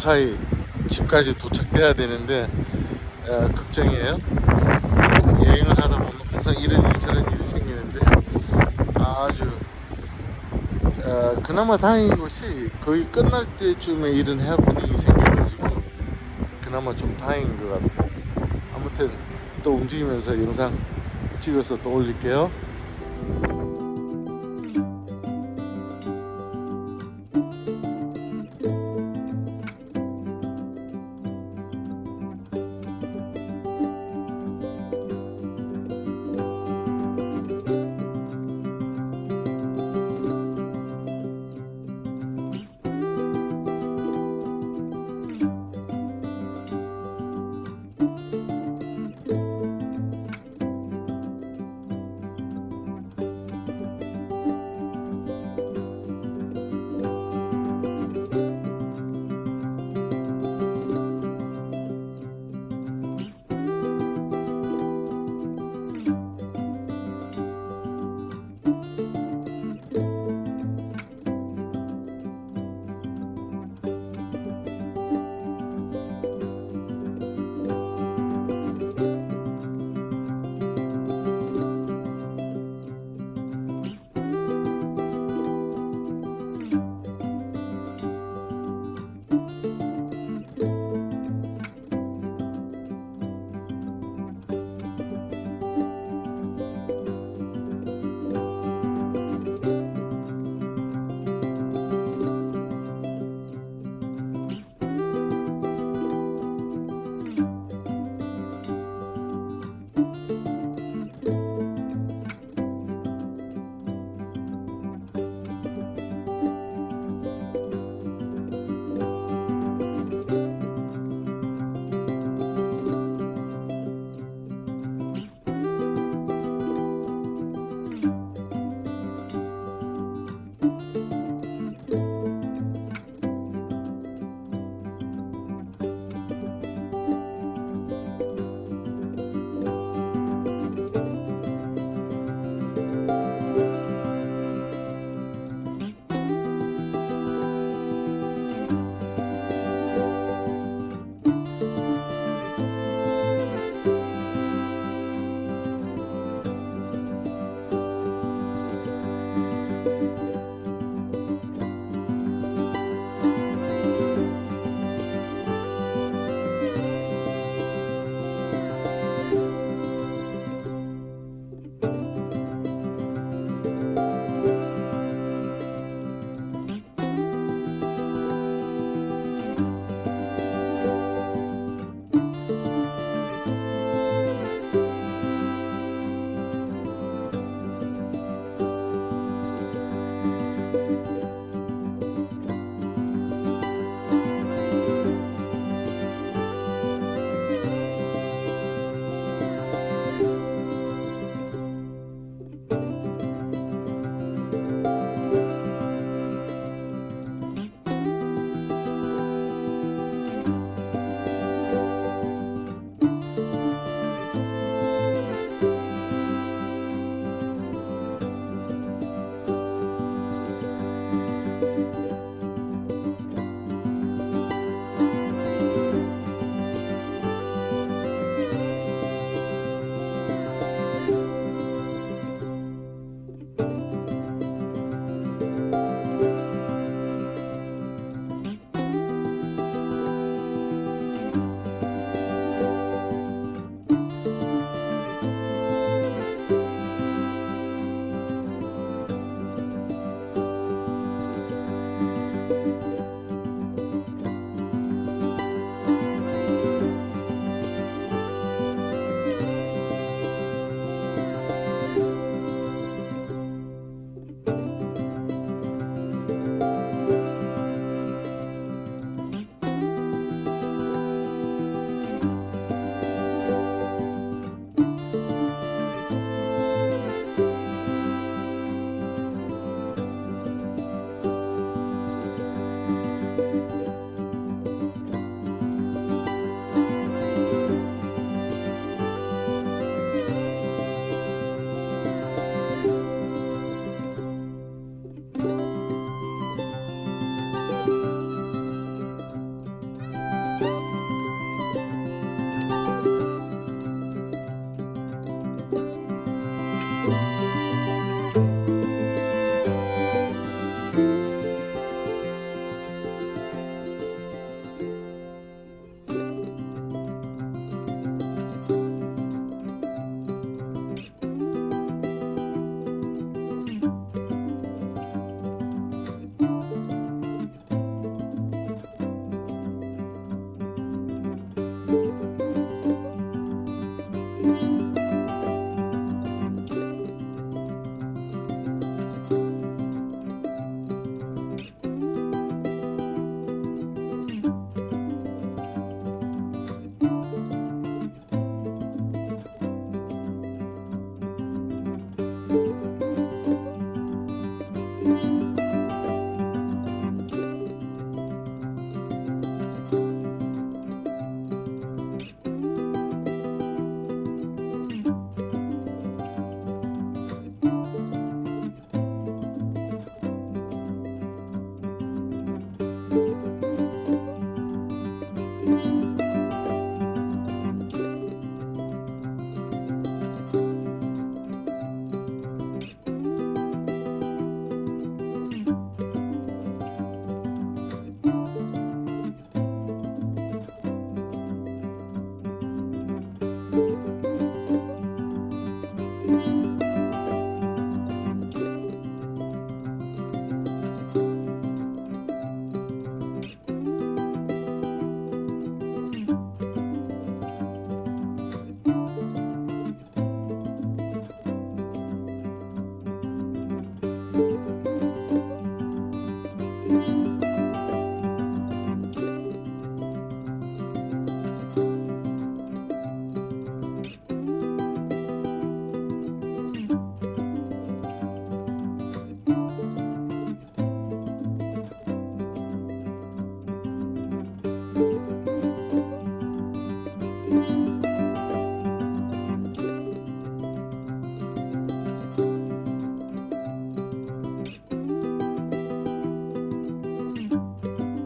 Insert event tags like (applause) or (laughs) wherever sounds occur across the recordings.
무사히 집까지 도착돼야 되는데 어, 걱정이에요. 여행을 하다 보면 항상 이런 일 저런 일이 생기는데 아주 어, 그나마 다행인 것이 거의 끝날 때쯤에 이런 해프닝이 생겨가지고 그나마 좀 다행인 것 같아요. 아무튼 또 움직이면서 영상 찍어서 또 올릴게요.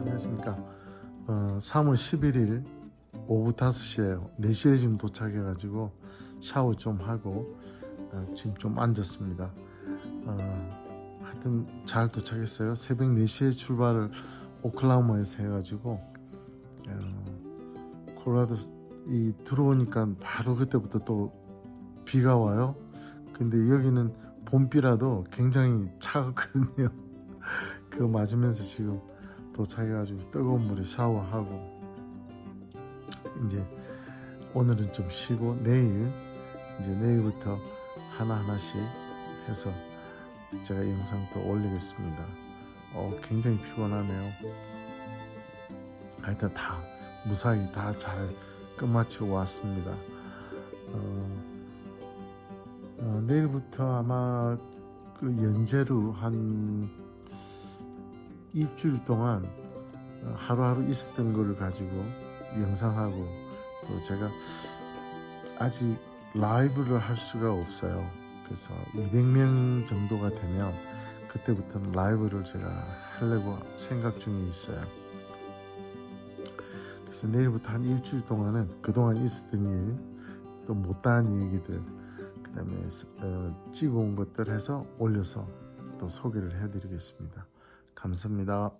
안녕하십니까. 어, 3월 11일 오후 5시에 4시에 지금 도착해가지고 샤워 좀 하고 어, 지금 좀 앉았습니다. 어, 하여튼 잘 도착했어요. 새벽 4시에 출발을 오클라호마에서 해가지고 어, 콜로라도 이 들어오니까 바로 그때부터 또 비가 와요. 근데 여기는 봄비라도 굉장히 차갑거든요. (laughs) 그거 맞으면서 지금 도착해가지고 뜨거운 물에 샤워하고 이제 오늘은 좀 쉬고 내일 이제 내일부터 하나 하나씩 해서 제가 영상 또 올리겠습니다. 어 굉장히 피곤하네요. 하여튼 다 무사히 다 잘 끝마치고 왔습니다. 어, 어, 내일부터 아마 그 연재로 한 일주일 동안 어, 하루하루 있었던 거를 가지고 영상하고 또 제가 아직 라이브를 할 수가 없어요. 그래서 200명 정도가 되면 그때부터는 라이브를 제가 하려고 생각 중에 있어요. 그래서 내일부터 한 일주일 동안은 그동안 있었던 일, 또 못다한 얘기들, 그 다음에 어, 찍어온 것들 해서 올려서 또 소개를 해드리겠습니다. 감사합니다.